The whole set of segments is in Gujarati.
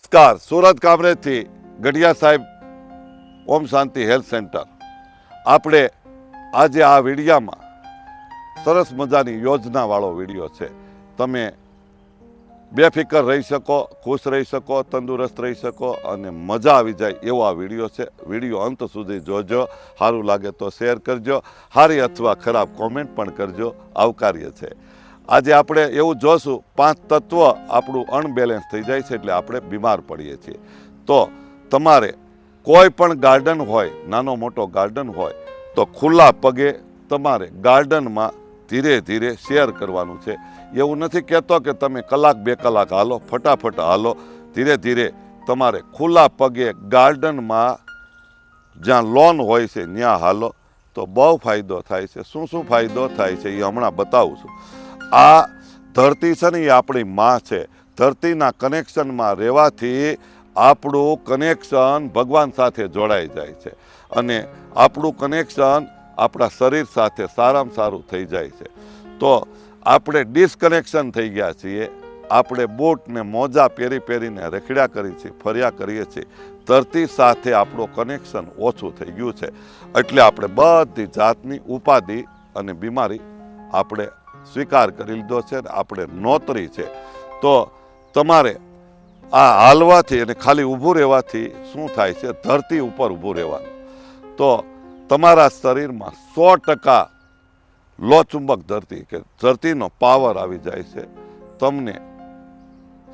નમસ્કાર. સુરત કામરેજથી ગઢિયા સાહેબ, ઓમ શાંતિ હેલ્થ સેન્ટર. આપણે આજે આ વિડીયામાં સરસ મજાની યોજનાવાળો વીડિયો છે. તમે બેફિકર રહી શકો, ખુશ રહી શકો, તંદુરસ્ત રહી શકો અને મજા આવી જાય એવો આ વીડિયો છે. વીડિયો અંત સુધી જોજો, સારું લાગે તો શેર કરજો સારી અથવા ખરાબ કોમેન્ટ પણ કરજો, આવકાર્ય છે. આજે આપણે એવું જોશું, પાંચ તત્વ આપણું અનબેલેન્સ થઈ જાય છે એટલે આપણે બીમાર પડીએ છીએ. તો તમારે કોઈ પણ ગાર્ડન હોય, નાનો મોટો ગાર્ડન હોય, તો ખુલ્લા પગે તમારે ગાર્ડનમાં ધીરે ધીરે શેર કરવાનું છે. એવું નથી કહેતો કે તમે કલાક બે કલાક હાલો, ફટાફટ હાલો, ધીરે ધીરે તમારે ખુલ્લા પગે ગાર્ડનમાં જ્યાં લોન હોય છે, ત્યાં હાલો. તો બહુ ફાયદો થાય છે. શું શું ફાયદો થાય છે એ હમણાં બતાવું છું. આ ધરતી છે ને એ આપણી માં છે. ધરતીના કનેક્શનમાં રહેવાથી આપણું કનેક્શન ભગવાન સાથે જોડાઈ જાય છે. અને આપણું કનેક્શન આપણા શરીર સાથે સારામાં સારું થઈ જાય છે. તો આપણે ડિસકનેક્શન થઈ ગયા છીએ. આપણે બોટને મોજા પહેરી પહેરીને રખડ્યા કરીએ છીએ, ફર્યા કરીએ છીએ. ધરતી સાથે આપણું કનેક્શન ઓછું થઈ ગયું છે. એટલે આપણે બધી જાતની ઉપાધિ અને બીમારી આપણે સ્વીકાર કરી લીધો છે અને આપણે નોતરી છે. તો તમારે આ હાલવાથી અને ખાલી ઊભું રહેવાથી શું થાય છે? ધરતી ઉપર ઊભું રહેવાનું. તો તમારા શરીરમાં સો ટકા લોચુંબક ધરતી કે ધરતીનો પાવર આવી જાય છે. તમને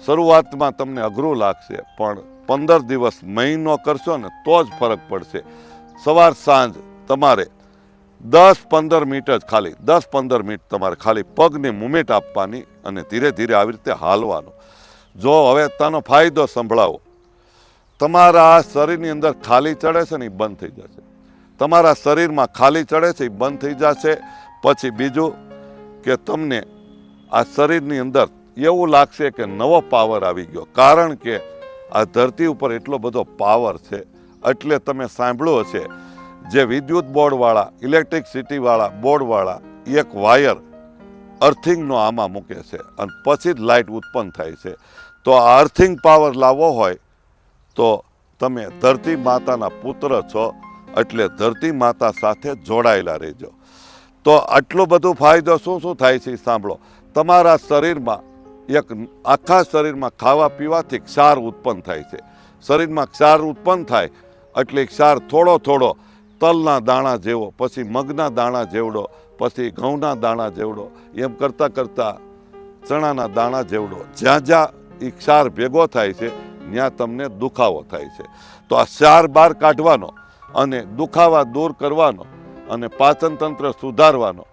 શરૂઆતમાં તમને અઘરું લાગશે, પણ પંદર દિવસ મહિનો કરશો ને તો જ ફરક પડશે. સવાર સાંજ તમારે દસ પંદર મિનિટ જ ખાલી દસ પંદર મિનિટ તમારે ખાલી પગને મુમેન્ટ આપવાની અને ધીરે ધીરે આવી રીતે હાલવાનું. જો હવે તાનો ફાયદો સંભળાવો, તમારા શરીરની અંદર ખાલી ચડે છે ને એ બંધ થઈ જશે. તમારા શરીરમાં ખાલી ચડે છે એ બંધ થઈ જશે. પછી બીજું કે તમને આ શરીરની અંદર એવું લાગશે કે નવો પાવર આવી ગયો. કારણ કે આ ધરતી ઉપર એટલો બધો પાવર છે, એટલે તમે સાંભળ્યું હશે જે વિદ્યુત બોર્ડવાળા ઇલેક્ટ્રિકસિટીવાળા બોર્ડવાળા, એક વાયર અર્થિંગનો આમાં મૂકે છે અને પછી જ લાઇટ ઉત્પન્ન થાય છે. તો આ અર્થિંગ પાવર લાવવો હોય તો તમે ધરતી માતાના પુત્ર છો એટલે ધરતી માતા સાથે જોડાયેલા રહેજો. તો આટલો બધો ફાયદો શું શું થાય છે સાંભળો. તમારા શરીરમાં એક આખા શરીરમાં ખાવા પીવાથી ક્ષાર ઉત્પન્ન થાય છે. શરીરમાં ક્ષાર ઉત્પન્ન થાય એટલે ક્ષાર થોડો થોડો તલના દાણા જેવો, પછી મગના દાણા જેવડો, પછી ઘઉંના દાણા જેવડો, એમ કરતાં કરતાં ચણાના દાણા જેવડો. જ્યાં જ્યાં એ ક્ષાર ભેગો થાય છે ત્યાં તમને દુખાવો થાય છે. તો આ ક્ષાર બહાર કાઢવાનો અને દુખાવા દૂર કરવાનો અને પાચન તંત્ર સુધારવાનો,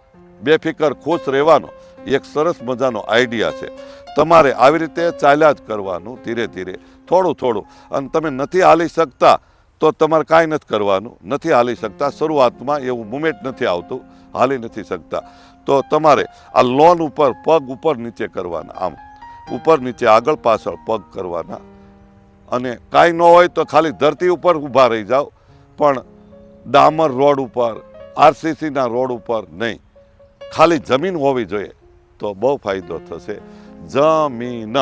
બેફિકર ખુશ રહેવાનો એક સરસ મજાનો આઈડિયા છે. તમારે આવી રીતે ચાલ્યા જ કરવાનું ધીરે ધીરે, થોડું થોડું. અને તમે નથી હાલી શકતા તો તમારે કાંઈ નથી કરવાનું નથી હાલી શકતા. શરૂઆતમાં એવું મુમેન્ટ નથી આવતું હાલી નથી શકતા. તો તમારે આ લોન ઉપર પગ ઉપર નીચે કરવાના આમ. ઉપર નીચે આગળ પાછળ પગ કરવાના. અને કાંઈ ન હોય તો ખાલી ધરતી ઉપર ઊભા રહી જાઓ. પણ ડામર રોડ ઉપર આરસીસીના રોડ ઉપર નહીં. ખાલી જમીન હોવી જોઈએ તો બહુ ફાયદો થશે. જમીન.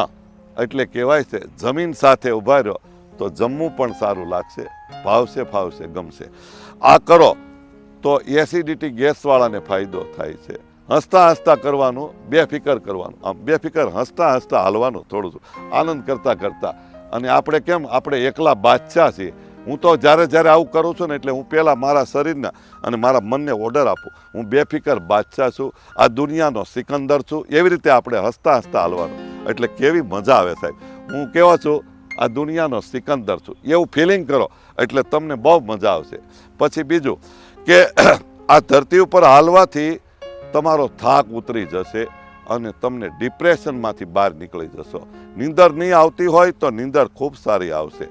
એટલે કહેવાય છે જમીન સાથે ઊભા રહ્યો તો જમવું પણ સારું લાગશે. ભાવશે ફાવશે ગમશે. આ કરો તો એસિડિટી ગેસવાળાને ફાયદો થાય છે. હસતા હસતા કરવાનું, બેફિકર કરવાનું. આમ બેફિકર હસતા હસતા હાલવાનું થોડું આનંદ કરતા કરતા. અને આપણે કેમ? આપણે એકલા બાદશાહ છીએ. હું તો જ્યારે જ્યારે આવું કરું છું ને એટલે હું પહેલાં મારા શરીરના અને મારા મનને ઓર્ડર આપું. હું બેફિકર બાદશાહ છું. આ દુનિયાનો સિકંદર છું. એવી રીતે આપણે હસતા હસતા હાલવાનું. એટલે કેવી મજા આવે સાહેબ. હું કેવો છું? આ દુનિયાનો સિકંદર છું. એવું ફિલિંગ કરો. એટલે તમને બહુ મજા આવશે. પછી બીજું કે આ ધરતી ઉપર હાલવાથી તમારો થાક ઉતરી જશે અને તમને ડિપ્રેશનમાંથી બહાર નીકળી જશો. નીંદર નહીં આવતી હોય તો નીંદર ખૂબ સારી આવશે.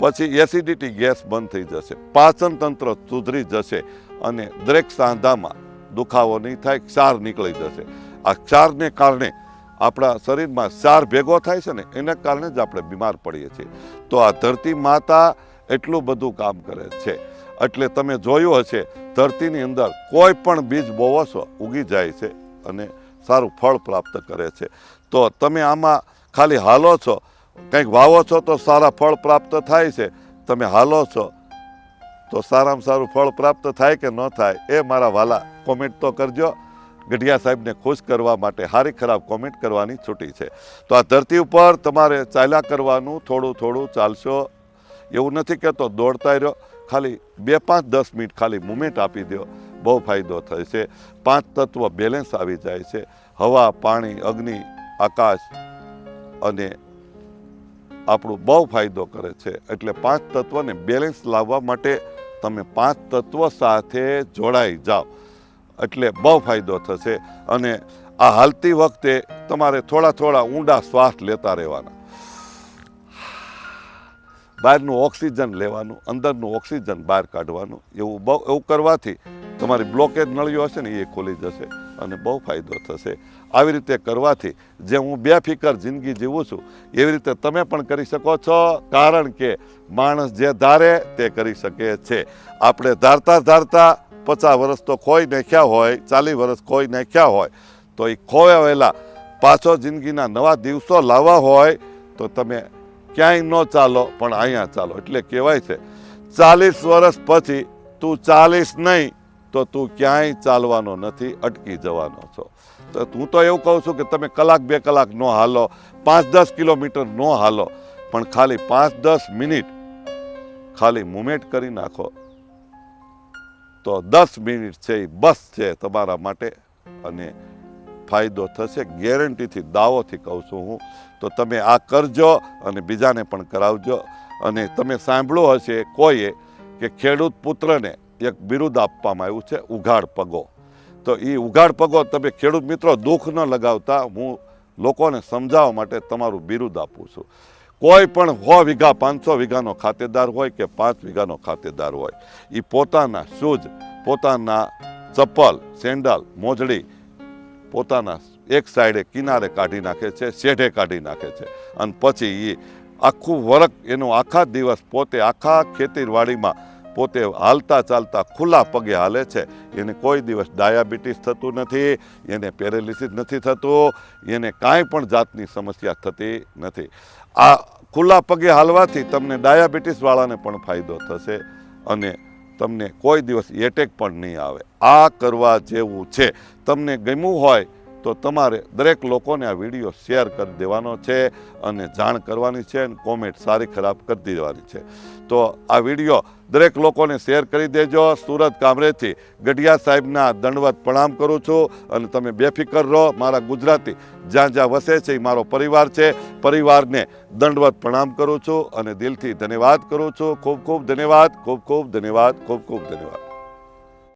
પછી એસિડિટી ગેસ બંધ થઈ જશે. પાચન તંત્ર સુધરી જશે અને દરેક સાંધામાં દુખાવો નહીં થાય, ક્ષાર નીકળી જશે. આ ક્ષારને કારણે આપણા શરીરમાં ક્ષાર ભેગો થાય છે ને, એના કારણે જ આપણે બીમાર પડીએ છીએ. તો આ ધરતી માતા એટલું બધું કામ કરે છે. એટલે તમે જોયું હશે, ધરતીની અંદર કોઈ પણ બીજ બોવો છો ઉગી જાય છે અને સારું ફળ પ્રાપ્ત કરે છે. તો તમે આમાં ખાલી હાલો છો, કંઈક વાવો છો તો સારા ફળ પ્રાપ્ત થાય છે. તમે હાલો છો તો સારામાં સારું ફળ પ્રાપ્ત થાય કે ન થાય એ મારા વાલા કોમેન્ટ તો કરજો. ગઢિયા સાહેબને ખુશ કરવા માટે સારી ખરાબ કોમેન્ટ કરવાની છૂટી છે. તો આ ધરતી ઉપર તમારે ચાલ્યા કરવાનું થોડું થોડું ચાલશો. એવું નથી કહેતો, દોડતા રહ્યો. ખાલી બે પાંચ દસ મિનિટ ખાલી મુમેન્ટ આપી દો. બહુ ફાયદો થાય છે. પાંચ તત્વ બેલેન્સ આવી જાય છે. હવા, પાણી, અગ્નિ, આકાશ અને આપણું બહુ ફાયદો કરે છે. એટલે પાંચ તત્વને બેલેન્સ લાવવા માટે તમે પાંચ તત્વ સાથે જોડાઈ જાઓ. એટલે બહુ ફાયદો થશે. અને આ હાલતી વખતે તમારે થોડા થોડા ઊંડા શ્વાસ લેતા રહેવાના. બહારનું ઓક્સિજન લેવાનું, અંદરનું ઓક્સિજન બહાર કાઢવાનું, એવું બહુ, એવું કરવાથી તમારી બ્લોકેજ નળીઓ હશે ને એ ખોલી જશે અને બહુ ફાયદો થશે. આવી રીતે કરવાથી જે હું બેફિકર જિંદગી જીવું છું, એવી રીતે તમે પણ કરી શકો છો, કારણ કે માણસ જે ધારે તે કરી શકે છે. આપણે ધારતા ધારતા પચાસ વર્ષ તો ખોઈ નાખ્યા હોય, ચાલીસ વર્ષ ખોઈ નાખ્યા હોય, તો એ ખોવાયેલા પાછો જિંદગીના નવા દિવસો લાવવા હોય, તો તમે ક્યાંય ન ચાલો, પણ અહીંયા ચાલો. એટલે કહેવાય છે, ચાલીસ વર્ષ પછી તું ચાલીસ નહીં, તો તું ક્યાંય ચાલવાનો નથી, અટકી જવાનો છો. તો હું તો એવું કહું છું કે તમે કલાક બે કલાક ન હાલો, પાંચ દસ કિલોમીટર ન હાલો, પણ ખાલી પાંચ દસ મિનિટ ખાલી મુમેન્ટ કરી નાખો. તો દસ મિનિટ છે એ બસ છે તમારા માટે અને ફાયદો થશે. ગેરંટીથી, દાવોથી કહું છું હું. તો તમે આ કરજો અને બીજાને પણ કરાવજો. અને તમે સાંભળ્યું હશે કોઈએ કે ખેડૂત પુત્રને એક બિરુદ આપવામાં આવ્યું છે, ઉઘાડ પગો. તો એ ઉઘાડ પગો તમે ખેડૂત મિત્રો દુઃખ ન લગાવતા, હું લોકોને સમજાવવા માટે તમારું બિરુદ આપું છું. કોઈ પણ સો વીઘા, પાંચસો વીઘાનો ખાતેદાર હોય કે પાંચ વીઘાનો ખાતેદાર હોય એ પોતાના શૂઝ, પોતાના ચપ્પલ, સેન્ડલ, મોજડી પોતાના એક સાઈડે કિનારે કાઢી નાખે છે, શેઢે કાઢી નાખે છે. અને પછી એ આખું વરખ એનો આખા દિવસ પોતે આખા ખેતીવાડીમાં પોતે હાલતા ચાલતા ખુલ્લા પગે હાલે છે. એને કોઈ દિવસ ડાયાબિટીસ થતું નથી, એને પેરેલિસિસ નથી થતું, એને કાંઈ પણ જાતની સમસ્યા થતી નથી. આ ખુલ્લા પગે હાલવાથી તમને ડાયાબિટીસવાળાને પણ ફાયદો થશે અને તમને કોઈ દિવસ એટેક પણ નહીં આવે. આ કરવા જેવું છે. તમને ગમ્યું હોય તો તમારે દરેક લોકોને આ વીડિયો શેર કરી દેવાનો છે અને જાણ કરવાની છે અને કોમેન્ટ સારી ખરાબ કરી દેવાની છે. તો આ વીડિયો દરેક લોકોને શેર કરી દેજો. સુરત કામરેથી ગઢિયા સાહેબના દંડવત પ્રણામ કરું છું અને તમે બેફિકર રહો. મારા ગુજરાતી જ્યાં જ્યાં વસે છે એ મારો પરિવાર છે. પરિવારને દંડવત પ્રણામ કરું છું અને દિલથી ધન્યવાદ કરું છું. ખૂબ ખૂબ ધન્યવાદ, ખૂબ ખૂબ ધન્યવાદ, ખૂબ ખૂબ ધન્યવાદ.